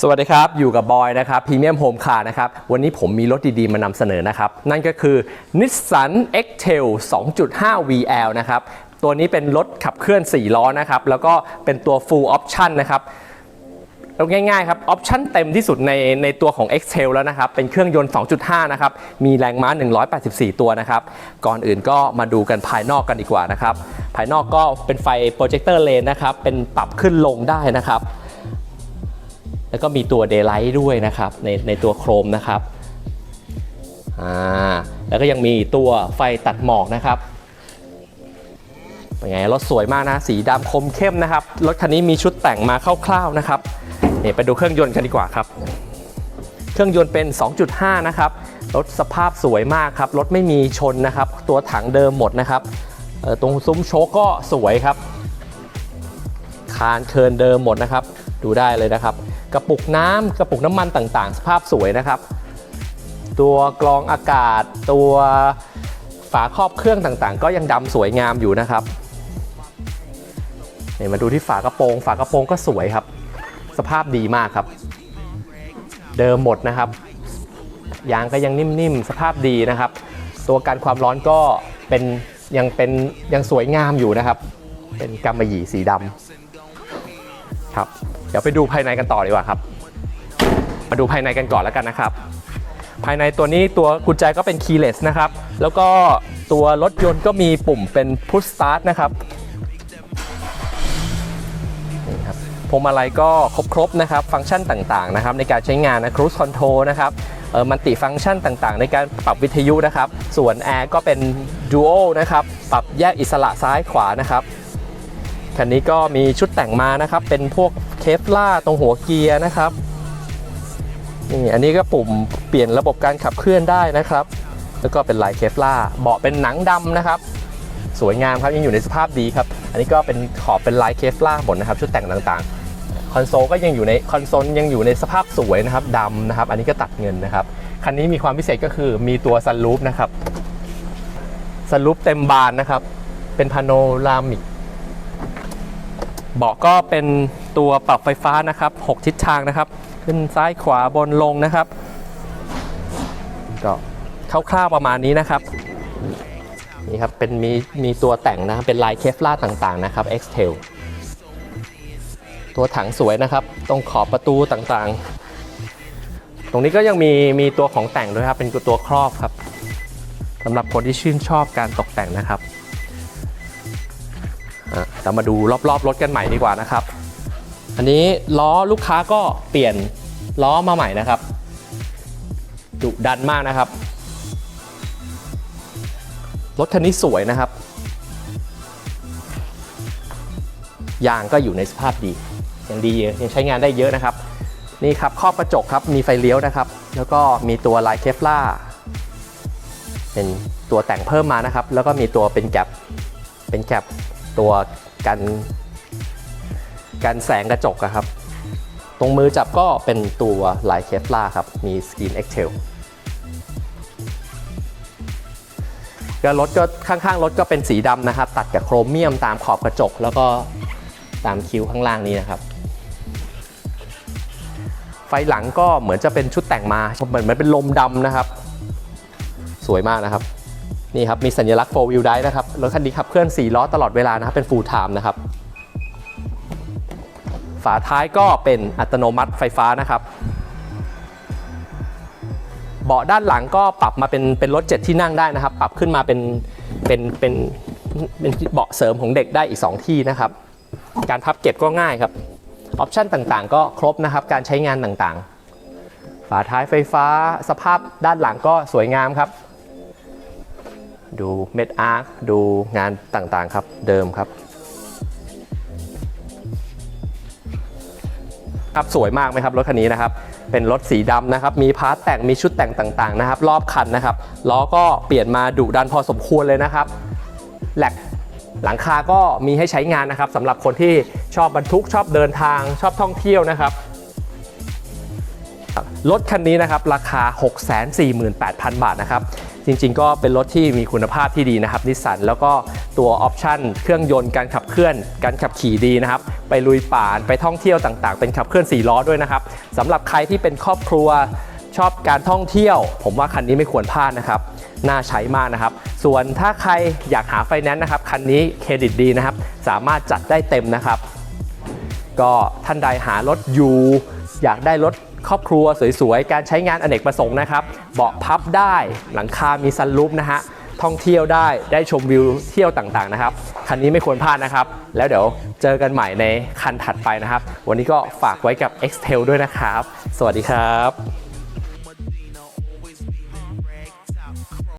สวัสดีครับ อยู่กับบอยนะครับพรีเมียมโฮมคาร์นะครับ วันนี้ผมมีรถดีๆ มานำเสนอนะครับ นั่นก็คือ Nissan X-Trail 2.5 VL นะครับ ตัวนี้เป็นรถขับเคลื่อน 4 ล้อนะครับ แล้วก็เป็นตัว full option นะครับเอาง่ายๆครับ ออปชั่นเต็มที่สุดในในตัวของ Excel แล้วนะครับ เป็นเครื่องยนต์ 2.5 นะครับ มีแรงม้า 184 ตัวนะครับ ก่อนอื่นก็มาดูกันภายนอกกันดีกว่านะครับ ภายนอกก็เป็นไฟโปรเจคเตอร์เลนนะครับ เป็นปรับขึ้นลงได้นะครับ แล้วก็มีตัว Daylight ด้วยนะครับในในตัวโครมนะครับอ่าแล้วก็ยังมีตัวไฟตัดหมอกนะครับเป็นไงรถสวยมากนะ สีดำคมเข้มนะครับ รถคันนี้มีชุดแต่งมาคร่าวๆนะครับเนี่ยไปดูเครื่องยนต์กันดีกว่าครับ เครื่องยนต์เป็น 2.5 นะครับ รถสภาพสวยมากครับ รถไม่มีชนนะครับ ตัวถังเดิมหมดนะครับ ตรงซุ้มโชก็สวยครับ คานเคินเดิมหมดนะครับ ดูได้เลยนะครับ กระปุกน้ำกระปุกน้ำมันต่างๆ สภาพสวยนะครับ ตัวกรองอากาศ ตัวฝาครอบเครื่องต่างๆ ก็ยังดำสวยงามอยู่นะครับเนี่ยมาดูที่ฝากระโปรง ฝากระโปรงก็สวยครับ สภาพดีมากครับ เดิมหมดนะครับยางก็ยังนิ่มๆ สภาพดีนะครับ ตัวกันความร้อนก็เป็นยังเป็นยังสวยงามอยู่นะครับ เป็นกำมะหยี่สีดำ ครับ เดี๋ยวไปดูภายในกันต่อดีกว่าครับ มาดูภายในกันก่อนแล้วกันนะครับ ภายในตัวนี้ตัวกุญแจก็เป็น keyless นะครับ แล้วก็ตัวรถยนต์ก็มีปุ่มเป็น push start นะครับนี่ครับพวงมาลัยก็ครบๆนะครับ ฟังก์ชันต่างๆนะครับ ในการใช้งานนะ cruise control นะครับเออมันติฟังก์ชันต่างๆ ในการปรับวิทยุนะครับ ส่วนแอร์ก็เป็น duo นะครับ ปรับแยกอิสระซ้ายขวานะครับ คันนี้ก็มีชุดแต่งมานะครับ เป็นพวกเคฟล่าตรงหัวเกียร์นะครับนี่อันนี้ก็ปุ่มเปลี่ยนระบบการขับเคลื่อนได้นะครับ แล้วก็เป็นลายเคฟล่าเบาะเป็นหนังดำนะครับ สวยงามครับยังอยู่ในสภาพดีครับ อันนี้ก็เป็นขอบเป็นลายเคฟล่าหมดนะครับ ชุดแต่งต่างๆ คอนโซลก็ยังอยู่ในคอนโซลยังอยู่ในสภาพสวยนะครับดำนะครับ อันนี้ก็ตัดเงินนะครับคันนี้มีความพิเศษก็คือมีตัวซันรูฟนะครับซันรูฟเต็มบานนะครับ เป็นพาโนรามิก เบาะก็เป็นตัวปรับไฟฟ้านะครับ 6 ทิศทางนะครับ ขึ้นซ้ายขวาบนลงนะครับก็คร่าวๆประมาณนี้นะครับนี่ครับเป็นมีมีตัวแต่งนะครับเป็นลายเคฟลาต่างๆนะครับ X-Tail ตัวถังสวยนะครับ ตรงขอบประตูต่างๆ ตรงนี้ก็ยังมีมีตัวของแต่งด้วยครับ เป็นตัวครอบครับสำหรับคนที่ชื่นชอบการตกแต่งนะครับ เรามาดูรอบๆรถกันใหม่ดีกว่านะครับ อันนี้ล้อลูกค้าก็เปลี่ยนล้อมาใหม่นะครับดุดันมากนะครับ รถคันนี้สวยนะครับ ยางก็อยู่ในสภาพดียังดียังใช้งานได้เยอะนะครับ นี่ครับครอบกระจกครับมีไฟเลี้ยวนะครับ แล้วก็มีตัวลายเคฟล่าเป็นตัวแต่งเพิ่มมานะครับ แล้วก็มีตัวเป็นแกปเป็นแกป ตัวกันกันแสงกระจกอะครับ ตรงมือจับก็เป็นตัวลายเคฟล่าครับ มีสกรีนเอ็กเทลก็รถก็ข้างๆรถก็เป็นสีดำนะครับ ตัดกับโครเมียมตามขอบกระจก แล้วก็ตามคิ้วข้างล่างนี้นะครับ ไฟหลังก็เหมือนจะเป็นชุดแต่งมาเหมือนมันเป็นลมดำนะครับ สวยมากนะครับ นี่ครับมีสัญลักษณ์4 wheel drive นะครับรถคันนี้ขับเคลื่อน 4 ล้อตลอดเวลานะครับเป็น full time นะครับฝาท้ายก็เป็นอัตโนมัติไฟฟ้านะครับ เบาะด้านหลังก็ปรับมาเป็นเป็นรถ7ที่นั่งได้นะครับ ปรับขึ้นมาเป็นเป็นเป็นเป็นเบาะเสริมของเด็กได้อีก 2 ที่นะครับ การพับเก็บก็ง่ายครับ ออปชันต่างๆ ก็ครบนะครับการใช้งานต่างๆ ฝาท้ายไฟฟ้าสภาพด้านหลังก็สวยงามครับ ดูเม็ดอาร์คดูงานต่างๆครับเดิมครับครับสวยมากไหมครับรถคันนี้นะครับเป็นรถสีดำนะครับมีพาร์ทแต่งมีชุดแต่งต่างๆนะครับ รอบคันนะครับล้อก็เปลี่ยนมาดุดันพอสมควรเลยนะครับแหลกหลังคาก็มีให้ใช้งานนะครับสำหรับคนที่ชอบบรรทุกชอบเดินทางชอบท่องเที่ยวนะครับรถคันนี้นะครับราคา 648,000 บาทนะครับ จริงๆ ก็เป็นรถที่มีคุณภาพที่ดีนะครับนิสสันแล้วก็ตัวออปชันเครื่องยนต์การขับเคลื่อน การขับขี่ดีนะครับ ไปลุยป่านไปท่องเที่ยวต่างๆ เป็นขับเคลื่อน4ล้อด้วยนะครับสำหรับใครที่เป็นครอบครัวชอบการท่องเที่ยว ผมว่าคันนี้ไม่ควรพลาดนะครับ น่าใช้มากนะครับ ส่วนถ้าใครอยากหาไฟแนนซ์นะครับ คันนี้เครดิตดีนะครับ สามารถจัดได้เต็มนะครับ ก็ท่านใดหารถอยู่ อยากได้รถครอบครัวสวยๆ การใช้งานอเนกประสงค์นะครับ เบาะพับได้หลังคามีซันรูฟนะฮะท่องเที่ยวได้ได้ชมวิวเที่ยวต่างๆนะครับ คันนี้ไม่ควรพลาดนะครับ แล้วเดี๋ยวเจอกันใหม่ในคันถัดไปนะครับ วันนี้ก็ฝากไว้กับ X-Tel ด้วยนะครับ สวัสดีครับ